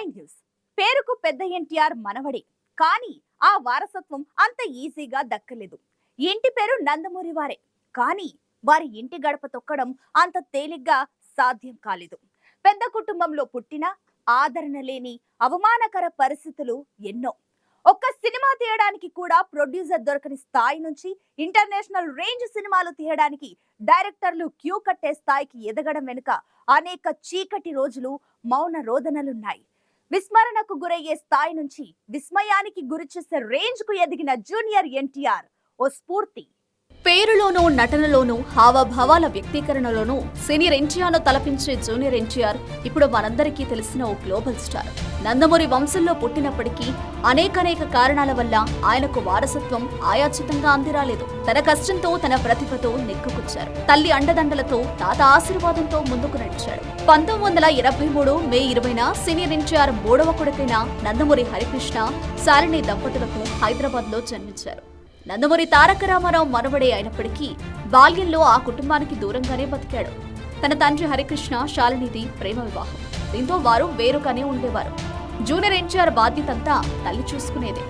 Nine news పేరుకు పెద్ద ఎన్టీఆర్ మనవడే కానీ ఆ వారసత్వం అంత ఈజీగా దక్కలేదు. ఇంటి పేరు నందమూరి వారే కానీ వారి ఇంటి గడప తొక్కడం అంత తేలిగ్గా సాధ్యం కాలేదు. పెద్ద కుటుంబంలో పుట్టిన ఆదరణ లేని అవమానకర పరిస్థితులు ఎన్నో. ఒక్క సినిమా తీయడానికి కూడా ప్రొడ్యూసర్ దొరకని స్థాయి నుంచి ఇంటర్నేషనల్ రేంజ్ సినిమాలు తీయడానికి డైరెక్టర్లు క్యూ కట్టే స్థాయికి ఎదగడం వెనుక అనేక చీకటి రోజులు మౌన రోదనలున్నాయి. విస్మరణకు గురయ్యే స్థాయి నుంచి విస్మయానికి గురిచేసే రేంజ్కు ఎదిగిన జూనియర్ ఎన్టీఆర్. ఓ స్ఫూర్తి. పేరులోనూ నటనలోనూ హావభావాల వ్యక్తీకరణలోనూ సీనియర్ ఎన్టీఆర్ను తలపించే జూనియర్ ఎన్టీఆర్ ఇప్పుడు మనందరికీ తెలిసిన ఓ గ్లోబల్ స్టార్. నందమూరి వంశంలో పుట్టినప్పటికీ అనేకనేక కారణాల వల్ల ఆయనకు వారసత్వం ఆయాచితంగా అందిరాలేదు. తన కష్టంతో తన ప్రతిభతో నెక్కుకొచ్చారు తల్లి అండదండలతో తాత ఆశీర్వాదంతో ముందుకు నడిచాడు పంతొమ్మిది వందల ఇరవై మూడు మే ఇరవైన సీనియర్ ఎన్టీఆర్ మూడవ కొడుకైన నందమూరి హరికృష్ణ శాలిని దంపతులకు హైదరాబాద్లో జన్మించారు. నందమూరి తారక రామారావు మనవడే అయినప్పటికీ బాల్యంలో ఆ కుటుంబానికి దూరంగానే బతికాడు. తన తండ్రి హరికృష్ణ శాలినిది ప్రేమ వివాహం. దీంతో వారు వేరుగానే ఉండేవారు. జూనియర్ ఎన్టీఆర్ బాధ్యతంతా తల్లి చూసుకునేదే.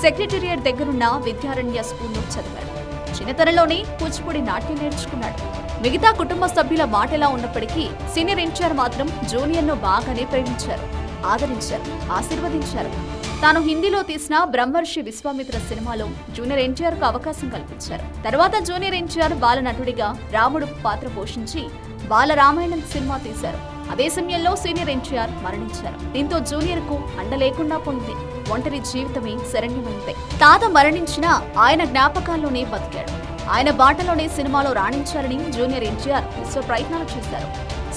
సెక్రటేరియట్ దగ్గరున్న విద్యారణ్య స్కూల్లో చదివాడు. చిన్నతనంలోనే కూచిపూడి నాట్యం నేర్చుకున్నాడు. మిగతా కుటుంబ సభ్యుల మాటలా ఉన్నప్పటికీ సీనియర్ ఎన్టీఆర్ మాత్రం జూనియర్ను బాగానే ప్రేమించారు. ఆదరించారు ఆశీర్వదించారు. తాను హిందీలో తీసిన బ్రహ్మర్షి విశ్వామిత్ర సినిమాలో జూనియర్ ఎన్టీఆర్కు అవకాశం కల్పించారు. తర్వాత జూనియర్ ఎన్టీఆర్ బాల నటుడిగా రాముడు పాత్ర పోషించి బాల రామాయణం సినిమా తీశారు. అదే సమయంలో సీనియర్ ఎన్టీఆర్ మరణించారు. దీంతో జూనియర్కు అండ లేకుండా పోయింది ఒంటరి జీవితమే శరణ్యమైంది. తాత మరణించిన ఆయన జ్ఞాపకాల్లోనే బతికాడు. ఆయన బాటలోనే సినిమాలో రాణించాలని జూనియర్ ఎన్టీఆర్ విశ్వ ప్రయత్నాలు చేశారు.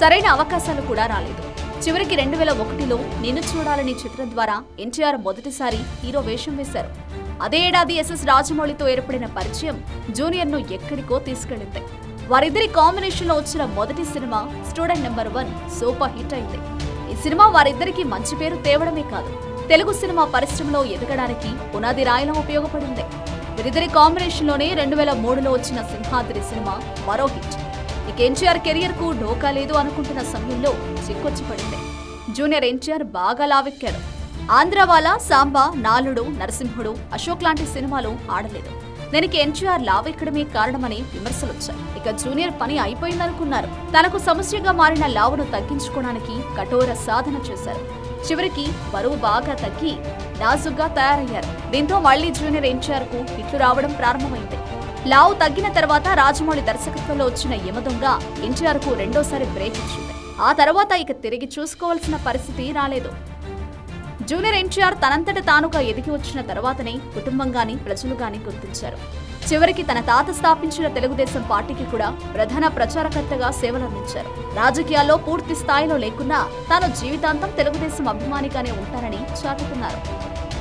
సరైన అవకాశాలు కూడా రాలేదు. చివరికి రెండు వేల ఒకటిలో నిన్ను చూడాలని చిత్రం ద్వారా ఎన్టీఆర్ మొదటిసారి హీరో వేషం వేశారు. అదే ఏడాది ఎస్ఎస్ రాజమౌళితో ఏర్పడిన పరిచయం జూనియర్ను ఎక్కడికో తీసుకెళ్ళింది వారిద్దరి కాంబినేషన్లో వచ్చిన మొదటి cinema student number one super hit అయింది. ఈ సినిమా వారిద్దరికి మంచి పేరు తేవడమే కాదు తెలుగు సినిమా పరిశ్రమలో ఎదగడానికి పునాది రాయలం ఉపయోగపడింది. వీరిద్దరి కాంబినేషన్లోనే రెండు వేల మూడులో వచ్చిన సింహాద్రి సినిమా మరో హిట్. ఎన్టీఆర్ కెరియర్కు ఢోకా లేదు అనుకుంటున్న సమయంలో చిక్కొచ్చి పడింది జూనియర్ ఎన్టీఆర్ బాగా లావెక్కారు ఆంధ్రవాల సాంబా నాలుడు నరసింహుడు అశోక్ లాంటి సినిమాలు ఆడలేదు. దీనికి ఎన్టీఆర్ లావెక్కడమే కారణమని విమర్శలొచ్చాయి. ఇక జూనియర్ పని అయిపోయిందనుకున్నారు. తనకు సమస్యగా మారిన లావును తగ్గించుకోవడానికి కఠోర సాధన చేశారు. చివరికి బరువు బాగా తగ్గి నాజుగ్గా తయారయ్యారు. దీంతో మళ్ళీ జూనియర్ ఎన్టీఆర్కు హిట్లు రావడం ప్రారంభమైంది. లావు తగ్గిన తర్వాత రాజమౌళి దర్శకత్వంలో వచ్చిన యమదొంగ ఎన్టీఆర్కు రెండోసారి బ్రేక్ ఇచ్చింది. ఆ తర్వాత ఇక తిరిగి చూసుకోవాల్సిన పరిస్థితి రాలేదు. జూనియర్ ఎన్టీఆర్ తనంతట తానుగా ఎదిగి వచ్చిన తర్వాతనే కుటుంబం గాని ప్రజలు గాని గుర్తించారు. చివరికి తన తాత స్థాపించిన తెలుగుదేశం పార్టీకి కూడా ప్రధాన ప్రచారకర్తగా సేవలందించారు. రాజకీయాల్లో పూర్తి స్థాయిలో లేకున్నా తాను జీవితాంతం తెలుగుదేశం అభిమానిగానే ఉంటానని చాటుకున్నారు.